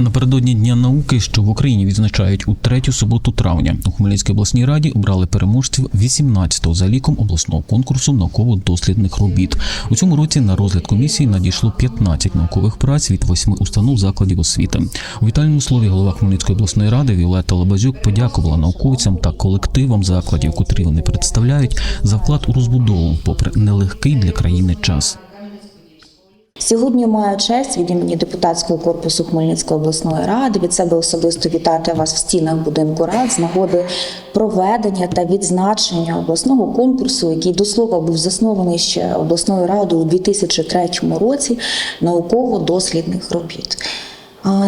Напередодні Дня науки, що в Україні відзначають у третю суботу травня, у Хмельницькій обласній раді обрали переможців 18-го за ліком обласного конкурсу науково-дослідних робіт. У цьому році на розгляд комісії надійшло 15 наукових праць від восьми установ закладів освіти. У вітальному слові голова Хмельницької обласної ради Віолетта Лабазюк подякувала науковцям та колективам закладів, котрі вони представляють, за вклад у розбудову, попри нелегкий для країни час. Сьогодні маю честь від імені депутатського корпусу Хмельницької обласної ради від себе особисто вітати вас в стінах будинку рад з нагоди проведення та відзначення обласного конкурсу, який до слова був заснований ще обласною радою у 2003 році науково-дослідних робіт.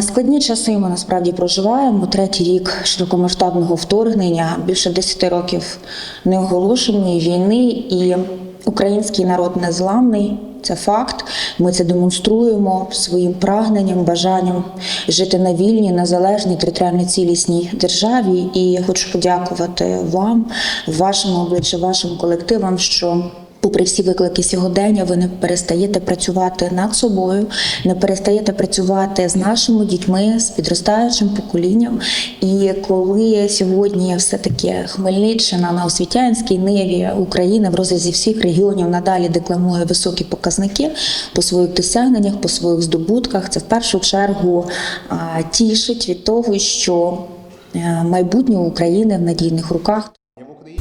Складні часи ми насправді проживаємо. Третій рік широкомасштабного вторгнення, більше 10 років неоголошеної війни, і український народ незламний. Це факт. Ми це демонструємо своїм прагненням, бажанням жити на вільній, незалежній, територіально цілісній державі. І хочу подякувати вам, вашому обличчю, вашим колективам, що Попри всі виклики сьогодення, ви не перестаєте працювати над собою, не перестаєте працювати з нашими дітьми, з підростаючим поколінням. І коли сьогодні все-таки Хмельниччина на освітянській ниві України в розрізі всіх регіонів надалі декламує високі показники по своїх досягненнях, по своїх здобутках, це в першу чергу тішить від того, що е, майбутнє України в надійних руках.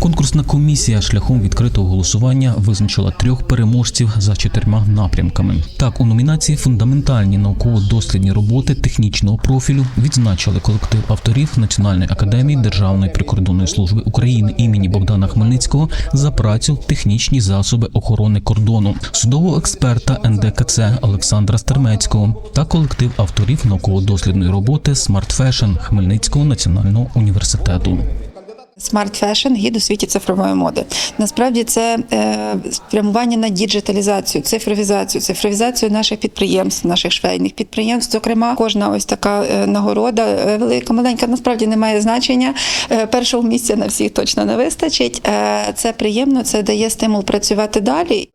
Конкурсна комісія шляхом відкритого голосування визначила трьох переможців за чотирма напрямками. Так, у номінації фундаментальні науково-дослідні роботи технічного профілю відзначили колектив авторів Національної академії Державної прикордонної служби України імені Богдана Хмельницького за працю технічні засоби охорони кордону, судового експерта НДКЦ Олександра Стермецького та колектив авторів науково-дослідної роботи Fashion Хмельницького національного університету. Smart фешн – гід у світі цифрової моди. Насправді це е, спрямування на діджиталізацію, цифровізацію, цифровізацію наших підприємств, наших швейних підприємств. Зокрема, кожна ось така е, нагорода, е, велика, маленька, насправді не має значення. Першого місця на всіх точно не вистачить. Це приємно, це дає стимул працювати далі.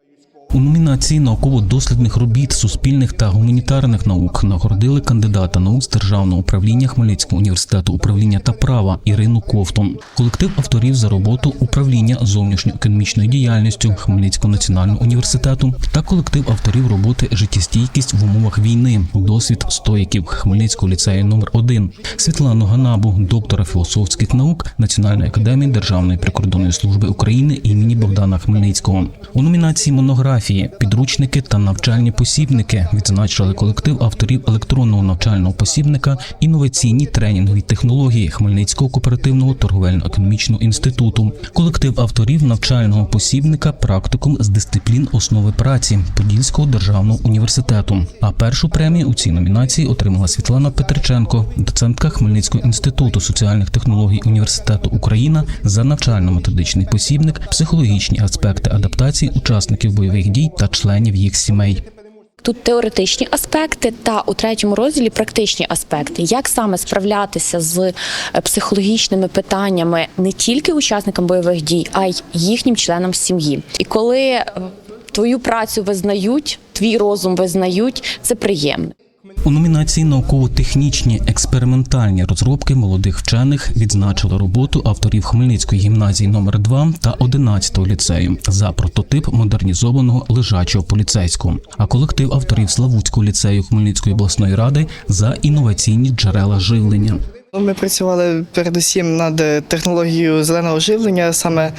У номінації науково-дослідних робіт суспільних та гуманітарних наук нагородили кандидата наук з державного управління Хмельницького університету управління та права Ірину Ковтун, колектив авторів за роботу управління зовнішньоекономічною діяльністю Хмельницького національного університету та колектив авторів роботи життєстійкість в умовах війни, досвід стоїків Хмельницького ліцею номер 1 Світлану Ганабу, доктора філософських наук Національної академії Державної прикордонної служби України імені Богдана Хмельницького. У номінації монографії підручники та навчальні посібники. Відзначили колектив авторів електронного навчального посібника інноваційні тренінгові технології Хмельницького кооперативного торговельно-економічного інституту, колектив авторів навчального посібника практикум з дисциплін основи праці Подільського державного університету. А першу премію у цій номінації отримала Світлана Петриченко, доцентка Хмельницького інституту соціальних технологій університету Україна за навчально-методичний посібник, психологічні аспекти адаптації учасників бойових дій та членів їх сімей. Тут теоретичні аспекти та у третьому розділі практичні аспекти, як саме справлятися з е, психологічними питаннями не тільки учасникам бойових дій, а й їхнім членам сім'ї. І коли е, твою працю визнають, твій розум визнають, це приємно. У номінації науково-технічні експериментальні розробки молодих вчених відзначили роботу авторів Хмельницької гімназії номер 2 та 11-го ліцею за прототип модернізованого лежачого поліцейського, а колектив авторів Славутського ліцею Хмельницької обласної ради за інноваційні джерела живлення. Ми працювали передусім над технологією зеленого живлення, саме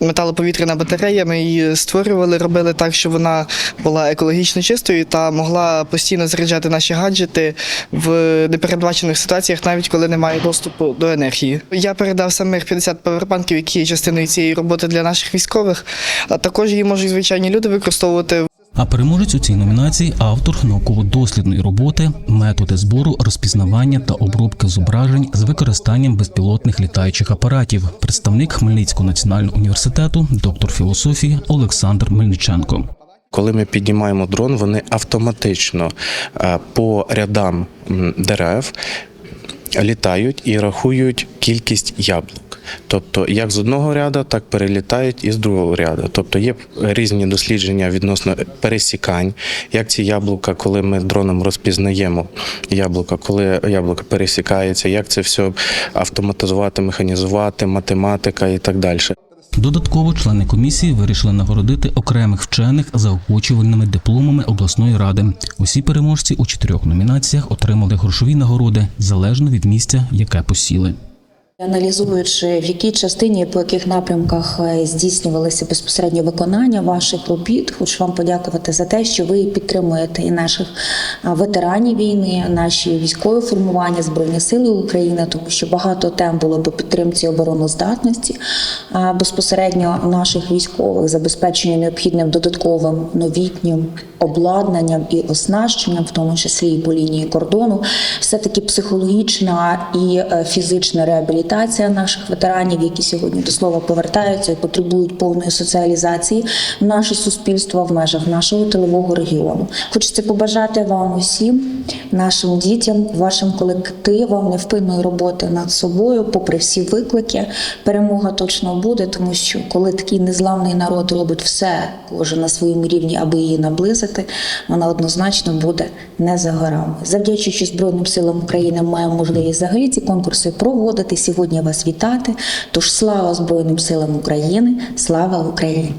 металоповітряна батарея. Ми її створювали, робили так, щоб вона була екологічно чистою та могла постійно заряджати наші гаджети в непередбачених ситуаціях, навіть коли немає доступу до енергії. Я передав самих 50 павербанків, які є частиною цієї роботи для наших військових, а також її можуть звичайні люди використовувати А переможець у цій номінації автор науково-дослідної роботи, методи збору, розпізнавання та обробки зображень з використанням безпілотних літаючих апаратів, представник Хмельницького національного університету, доктор філософії Олександр Мельниченко. Коли ми піднімаємо дрон, вони автоматично е, по рядам дерев літають і рахують кількість яблук. Тобто, як з одного ряду, так перелітають і з другого ряду. Тобто є різні дослідження відносно пересікань, як ці яблука, коли ми дроном розпізнаємо яблука, коли яблука пересікається, як це все автоматизувати, механізувати, математика і так далі. Додатково члени комісії вирішили нагородити окремих вчених заохочувальними дипломами обласної ради. Усі переможці у чотирьох номінаціях отримали грошові нагороди залежно від місця, яке посіли. Аналізуючи, в якій частині по яких напрямках е, здійснювалося безпосередньо виконання ваших робіт, хочу вам подякувати за те, що ви підтримуєте і наших ветеранів війни, наші військові формування збройні сили України, тому що багато тем було по підтримці обороноздатності безпосередньо наших військових, забезпечення необхідним додатковим новітнім обладнанням і оснащенням, в тому числі і по лінії кордону, все таки психологічна і е, фізична реабілітація наших ветеранів, які сьогодні до слова повертаються і потребують повної соціалізації в наше суспільство в межах нашого тилового регіону. Хочеться побажати вам усім, нашим дітям, вашим колективам невпинної роботи над собою, попри всі виклики. Перемога точно буде, тому що коли такий незламний народ робить все, кожен на своєму рівні, аби її наблизити, вона однозначно буде не за горами. Завдячуючи Збройним силам України, маємо можливість взагалі ці конкурси проводити. Сьогодні вас вітати. Тож слава Збройним силам України, слава Україні!